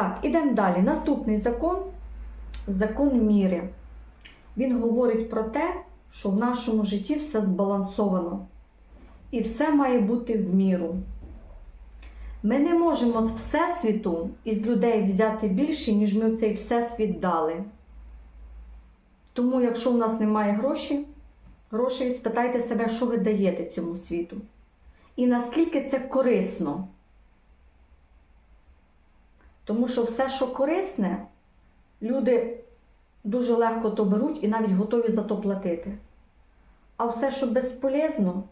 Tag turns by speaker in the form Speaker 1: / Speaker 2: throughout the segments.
Speaker 1: Так, ідемо далі. Наступний закон закон міри. Він говорить про те, що в нашому житті все збалансовано. І все має бути в міру. Ми не можемо з Всесвіту із людей взяти більше, ніж ми в цей Всесвіт дали. Тому, якщо у нас немає грошей, грошей, спитайте себе, що ви даєте цьому світу. І наскільки це корисно. Тому що все, що корисне, люди дуже легко то беруть і навіть готові за то платити. А все, що безполезно,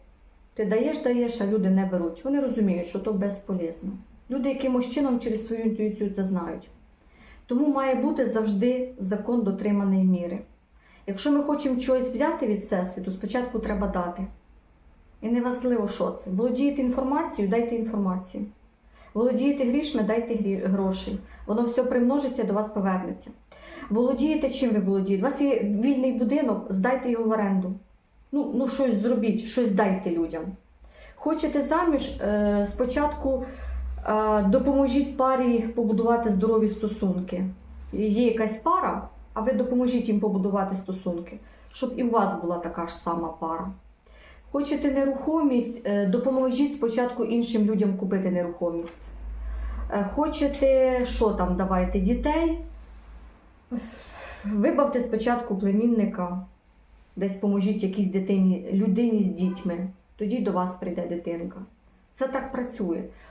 Speaker 1: ти даєш, даєш, а люди не беруть. Вони розуміють, що то безполезно. Люди якимось чином через свою інтуїцію це знають. Тому має бути завжди закон дотриманої міри. Якщо ми хочемо чогось взяти від Всесвіту, спочатку треба дати. І не важливо, що це. Володієте інформацією, дайте інформацію. Володієте грішми, дайте грошей. Воно все примножиться, до вас повернеться. Володієте чим ви володієте? У вас є вільний будинок, здайте його в оренду. Ну, ну щось зробіть, щось дайте людям. Хочете заміж, е, спочатку е, допоможіть парі побудувати здорові стосунки. Є якась пара, а ви допоможіть їм побудувати стосунки, щоб і у вас була така ж сама пара. Хочете нерухомість, е, допоможіть спочатку іншим людям купити нерухомість. Е, Хочете, що там, давайте, дітей? Вибавте спочатку племінника, десь поможіть якійсь дитині, людині з дітьми, тоді до вас прийде дитинка. Це так працює.